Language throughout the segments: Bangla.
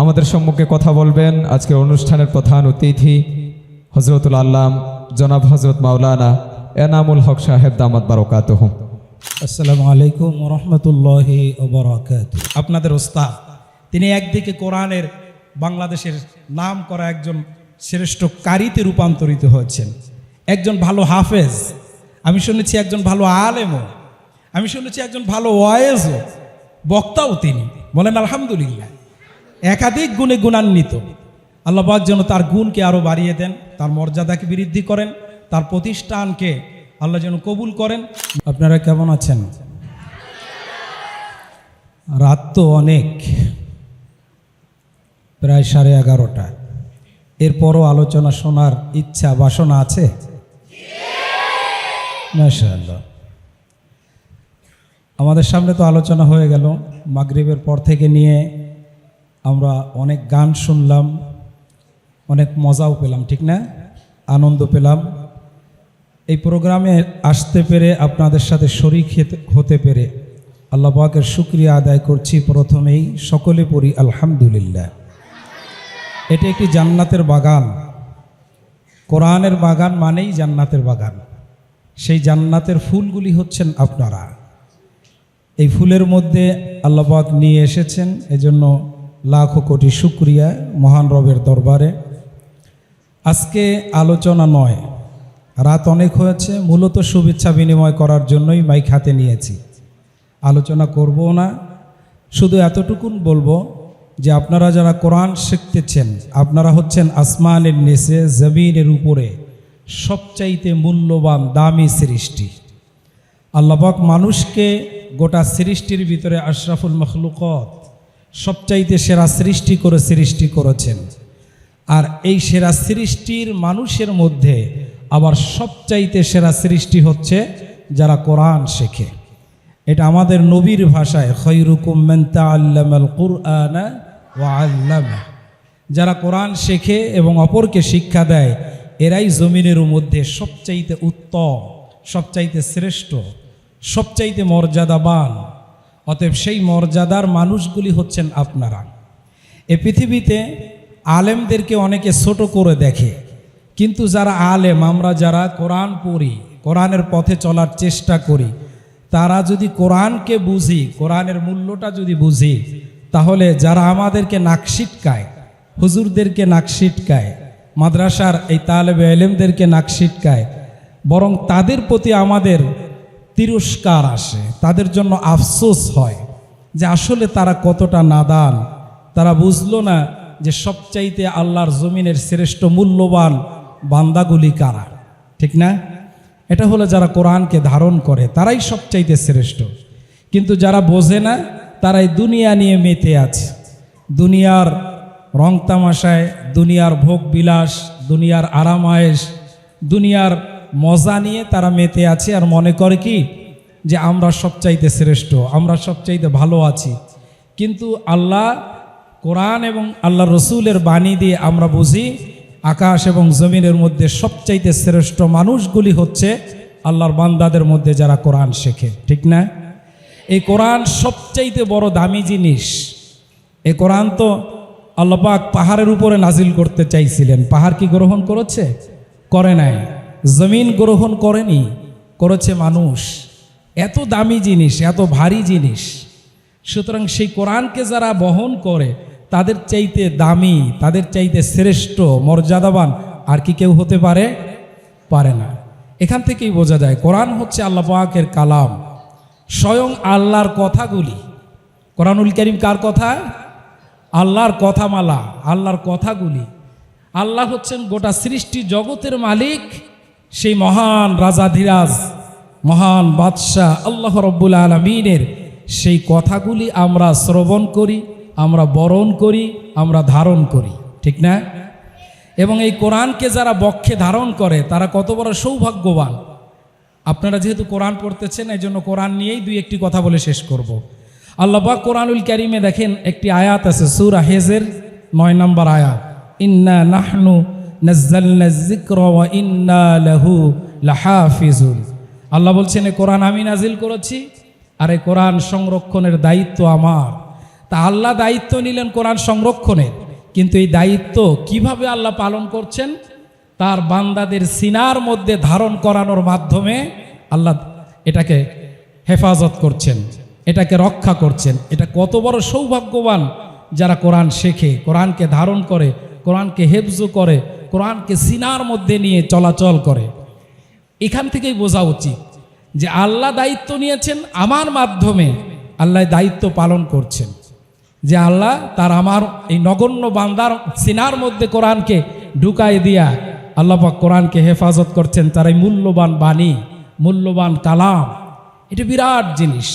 আমাদের সম্মুখে কথা বলবেন আজকের অনুষ্ঠানের প্রধান অতিথি হজরতুল আল্লাম, জনাব হজরত মাওলানা এনামুল হক সাহেব দামাত বারকাতহ। আসসালামু আলাইকুম রহমতুল্লাহি আপনাদের ওস্তাদ, তিনি একদিকে কোরআনের বাংলাদেশের নাম করা একজন শ্রেষ্ঠ কারিতে রূপান্তরিত হয়েছেন, একজন ভালো হাফেজ, আমি শুনেছি একজন ভালো আলেমও, আমি শুনেছি একজন ভালো ওয়েজও বক্তাও তিনি, বলেন আলহামদুলিল্লাহ। একাধিক গুণে গুণান্বিত। আল্লাহবাক যেন তার গুণকে আরও বাড়িয়ে দেন, তার মর্যাদাকে বৃদ্ধি করেন, তার প্রতিষ্ঠানকে আল্লাহ যেন কবুল করেন। আপনারা কেমন আছেন? রাত তো অনেক, প্রায় সাড়ে এগারোটা। এরপরও আলোচনা শোনার ইচ্ছা, বাসনা আছে? আমাদের সামনে তো আলোচনা হয়ে গেল, মাগরিবের পর থেকে নিয়ে আমরা অনেক গান শুনলাম, অনেক মজাও পেলাম, ঠিক না? আনন্দ পেলাম। এই প্রোগ্রামে আসতে পেরে, আপনাদের সাথে শরিক হেতে- পেরে আল্লাহ পাকের শুক্রিয়া আদায় করছি প্রথমেই, সকলে পড়ি আলহামদুলিল্লাহ। এটি একটি জান্নাতের বাগান। কোরআনের বাগান মানেই জান্নাতের বাগান। সেই জান্নাতের ফুলগুলি হচ্ছেন আপনারা। এই ফুলের মধ্যে আল্লাপাক নিয়ে এসেছেন, এজন্য লাখো কোটি শুক্রিয়া মহান রবের দরবারে। আজকে আলোচনা নয়, রাত অনেক হয়েছে, মূলত শুভেচ্ছা বিনিময় করার জন্যই মাইক হাতে নিয়েছি। আলোচনা করব না, শুধু এতটুকুন বলব যে আপনারা যারা কোরআন শিখতেছেন, আপনারা হচ্ছেন আসমানের নিচে, জমিনের উপরে সবচাইতে মূল্যবান, দামি সৃষ্টি। আল্লাপাক মানুষকে গোটা সৃষ্টির ভিতরে আশরাফুল মখলুকত সবচাইতে সেরা সৃষ্টি করে সৃষ্টি করেছেন। আর এই সেরা সৃষ্টির মানুষের মধ্যে আবার সবচাইতে সেরা সৃষ্টি হচ্ছে যারা কোরআন শেখে। এটা আমাদের নবীর ভাষায় খৈরুকুম মেন্তা আল্লামাল কুরআনা ওয়া আল্লামা যারা কোরআন শেখে এবং অপরকে শিক্ষা দেয়, এরাই জমিনের মধ্যে সবচাইতে উত্তম, সবচাইতে শ্রেষ্ঠ, সবচাইতে মর্যাদাবান অতএব সেই মর্যাদার মানুষগুলি হচ্ছেন আপনারা। এ পৃথিবীতে আলেমদেরকে অনেকে ছোট করে দেখে, কিন্তু যারা আলেম, আমরা যারা কোরআন পড়ি, কোরআনের পথে চলার চেষ্টা করি, তারা যদি কোরআনকে বুঝি, কোরআনের মূল্যটা যদি বুঝি, তাহলে যারা আমাদেরকে নাকশিটকায় হুজুরদেরকে নাকশিটকায় মাদ্রাসার এই তালেবে এলেমদেরকে নাকশিটকায় বরং তাদের প্রতি আমাদের তিরস্কার আসে, তাদের জন্য আফসোস হয় যে আসলে তারা কতটা নাদান। তারা বুঝলো না যে সবচাইতে আল্লাহর জমিনের শ্রেষ্ঠ মূল্যবান বান্দাগুলি কারা। ঠিক না? এটা হলো যারা কোরআনকে ধারণ করে, তারাই সবচাইতে শ্রেষ্ঠ। কিন্তু যারা বোঝে না, তারাই দুনিয়া নিয়ে মেতে আছে। দুনিয়ার রং তামাশায়, দুনিয়ার ভোগ বিলাস, দুনিয়ার আরামায়েশ, দুনিয়ার মজা নিয়ে তারা মেতে আছে আর মনে করে কি? যে আমরা সবচাইতে শ্রেষ্ঠ, আমরা সবচাইতে ভালো আছি। কিন্তু আল্লাহ কোরআন এবং আল্লাহ রসুলের বাণী দিয়ে আমরা বুঝি, আকাশ এবং জমিনের মধ্যে সবচাইতে শ্রেষ্ঠ মানুষগুলি হচ্ছে আল্লাহর বান্দাদের মধ্যে যারা কোরআন শেখে। ঠিক না? এই কোরআন সবচাইতে বড় দামি জিনিস। এই কোরআন তো আল্লাপাক পাহাড়ের উপরে নাজিল করতে চাইছিলেন। পাহাড় কি গ্রহণ করেছে? করে নাই। জমিন গ্রহণ করেনি, করেছে মানুষ। এত দামি জিনিস, এত ভারী জিনিস। সুতরাং সেই কোরআনকে যারা বহন করে, তাদের চাইতে দামি, তাদের চাইতে শ্রেষ্ঠ, মর্যাদাবান আর কি কেউ হতে পারে? পারে না। এখান থেকেই বোঝা যায়, কোরআন হচ্ছে আল্লাহ পাকের কালাম। স্বয়ং আল্লাহর কথাগুলি। কোরআনুল করিম কার কথা? আল্লাহর কথামালা, আল্লাহর কথাগুলি। আল্লাহ হচ্ছেন গোটা সৃষ্টি জগতের মালিক। সেই মহান রাজাধিরাজ মহান বাদশাহ আল্লাহ রব্বুল আলমিনের সেই কথাগুলি আমরা শ্রবণ করি, আমরা বরণ করি, আমরা ধারণ করি। ঠিক না? এবং এই কোরআনকে যারা বক্ষে ধারণ করে, তারা কত বড় সৌভাগ্যবান। আপনারা যেহেতু কোরআন পড়তেছেন এই জন্য কোরআন নিয়েই দুই একটি কথা বলে শেষ করব। আল্লাহবাক কোরআনুল ক্যারিমে দেখেন, একটি আয়াত আছে, সুরা হেজের নয় নম্বর আয়াত। ইন্না নাহনু লাহাফিজুন। আল্লাহ বলছেন, এ কোরআন আমি নাজিল করেছি আর এই কোরআন সংরক্ষণের দায়িত্ব আমার। তা আল্লাহ দায়িত্ব নিলেন কোরআন সংরক্ষণের, কিন্তু এই দায়িত্ব কীভাবে আল্লাহ পালন করছেন? তার বান্দাদের সিনার মধ্যে ধারণ করানোর মাধ্যমে আল্লাহ এটাকে হেফাজত করছেন, এটাকে রক্ষা করছেন। এটা কত বড় সৌভাগ্যবান যারা কোরআন শেখে, কোরআনকে ধারণ করে, কোরআনকে হেফজু করে কোরআনকে সিনার মধ্যে নিয়ে চলাচল করে। এখান থেকেই বোঝা উচিত যে আল্লাহ দায়িত্ব নিয়েছেন আমার মাধ্যমে, আল্লাহ দায়িত্ব পালন করছেন। যে আল্লাহ তার আমার এই নগণ্য বান্দার সিনার মধ্যে কোরআনকে ঢুকাই দিয়া আল্লাহ পাক কোরআনকে হেফাজত করছেন, তার এই মূল্যবান বাণী, মূল্যবান কালাম, এটা বিরাট জিনিস।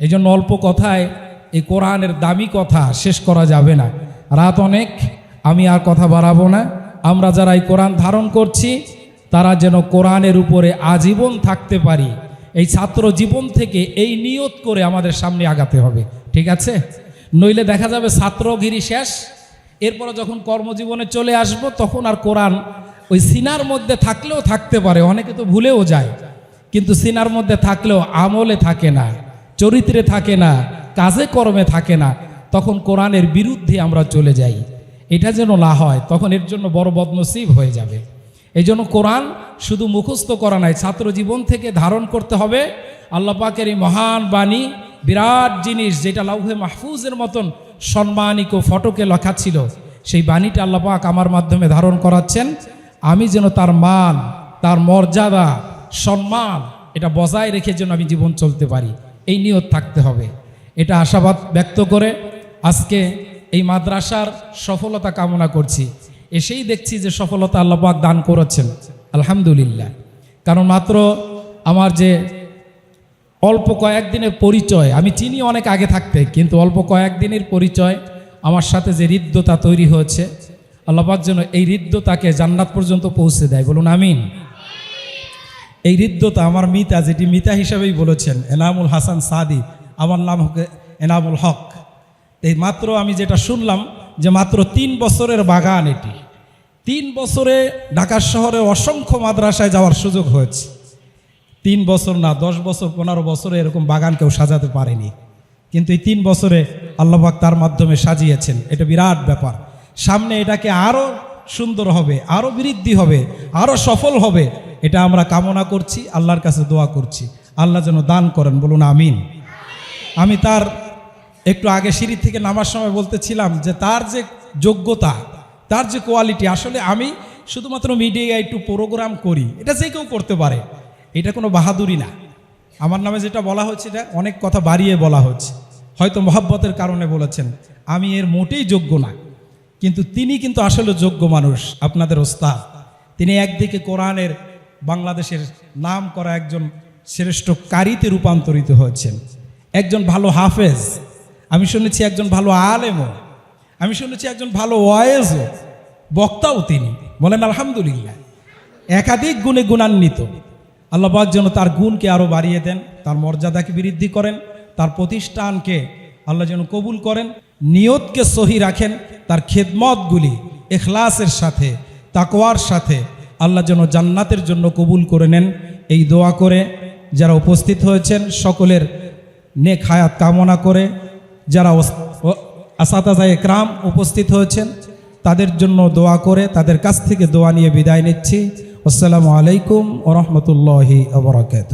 এই জন্য অল্প কথায় এই কোরআনের দামি কথা শেষ করা যাবে না। রাত অনেক, আমি আর কথা বাড়াবো না। আমরা যারা এই কোরআন ধারণ করছি, তারা যেন কোরআনের উপরে আজীবন থাকতে পারি। এই ছাত্র জীবন থেকে এই নিয়ত করে আমাদের সামনে আগাতে হবে। ঠিক আছে? নইলে দেখা যাবে ছাত্রগিরি শেষ। এরপরে যখন কর্মজীবনে চলে আসব, তখন আর কোরআন ওই সিনার মধ্যে থাকলেও থাকতে পারে। অনেকে তো ভুলেও যায়। কিন্তু সিনার মধ্যে থাকলেও আমলে থাকে না, চরিত্রে থাকে না, কাজে কর্মে থাকে না। তখন কোরআনের বিরুদ্ধে আমরা চলে যাই। এটা যেন না হয়, তখন এর জন্য বড় বদনসিব হয়ে যাবে। এই জন্য কোরআন শুধু মুখস্থ করা নাই, ছাত্র জীবন থেকে ধারণ করতে হবে। আল্লাহ পাকের এই মহান বাণী বিরাট জিনিস, যেটা লাউহে মাহফুজের মতন সম্মানিক ও ফটকে লেখা ছিল। সেই বাণীটা আল্লাহ পাক আমার মাধ্যমে ধারণ করাচ্ছেন। আমি যেন তার মান, তার মর্যাদা, সম্মান, এটা বজায় রেখে যেন আমি জীবন চলতে পারি, এই নিয়ত থাকতে হবে। এটা আশাবাদ ব্যক্ত করে আজকে এই মাদ্রাসার সফলতা কামনা করছি। এসেই দেখছি যে সফলতা আল্লাপাক দান করেছেন। আলহামদুলিল্লাহ। কারণ মাত্র আমার যে অল্প কয়েকদিনের পরিচয়, আমি চিনি অনেক আগে থাকতে, কিন্তু অল্প কয়েকদিনের পরিচয় আমার সাথে যে হৃদ্যতা তৈরি হয়েছে আল্লাপাক যেন এই হৃদ্যতাকে জান্নাত পর্যন্ত পৌঁছে দেয়। বলুন, আমিন। এই হৃদ্যতা আমার মিতা, যেটি মিতা হিসাবেই বলেছেন, এনামুল হাসান সাদি, আমার নাম হোক এনামুল হক। এই মাত্র আমি যেটা শুনলাম যে মাত্র তিন বছরের বাগান এটি। তিন বছরে ঢাকা শহরে অসংখ্য মাদ্রাসায় যাওয়ার সুযোগ হয়েছে। তিন বছর না, দশ বছর, পনেরো বছরে এরকম বাগান কেউ সাজাতে পারেনি। কিন্তু এই তিন বছরে আল্লাহবাক তার মাধ্যমে সাজিয়েছেন। এটা বিরাট ব্যাপার। সামনে এটাকে আরও সুন্দর হবে আরও বৃদ্ধি হবে আরও সফল হবে, এটা আমরা কামনা করছি, আল্লাহর কাছে দোয়া করছি। আল্লাহ যেন দান করেন, বলুন আমিন। আমি তার একটু আগে সিঁড়ি থেকে নামার সময় বলতেছিলাম যে তার যে যোগ্যতা, তার যে কোয়ালিটি আসলে আমি শুধুমাত্র মিডিয়ায় একটু প্রোগ্রাম করি। এটা যে কেউ করতে পারে, এটা কোনো বাহাদুরি না। আমার নামে যেটা বলা হচ্ছে, এটা অনেক কথা বাড়িয়ে বলা হচ্ছে। হয়তো মহাব্বতের কারণে বলেছেন, আমি এর মোটেই যোগ্য না। কিন্তু তিনি কিন্তু আসলে যোগ্য মানুষ, আপনাদের ওস্তাদ। তিনি একদিকে কোরআনের বাংলাদেশের নাম করা একজন শ্রেষ্ঠ কারিতে রূপান্তরিত হয়েছেন। একজন ভালো হাফেজ। আমি শুনেছি একজন ভালো আলেমও, আমি শুনেছি একজন ভালো ওয়েজও বক্তাও তিনি। বলেন, আলহামদুলিল্লাহ। একাধিক গুণে গুণান্বিত। আল্লাহবাক যেন তার গুণকে আরও বাড়িয়ে দেন, তার মর্যাদাকে বৃদ্ধি করেন, তার প্রতিষ্ঠানকে আল্লাহ যেন কবুল করেন, নিয়তকে সহি রাখেন, তার খেদমতগুলি এখলাসের সাথে, তাকওয়ার সাথে আল্লাহ যেন জান্নাতের জন্য কবুল করে নেন। এই দোয়া করে যারা উপস্থিত হয়েছেন, সকলের নেক হায়াত কামনা করে যারা আসাতাজা একরাম উপস্থিত হয়েছেন, তাদের জন্য দোয়া করে, তাদের কাছ থেকে দোয়া নিয়ে বিদায় নিচ্ছি। আসসালামু আলাইকুম ও রহমতুল্লাহি আবরাকাত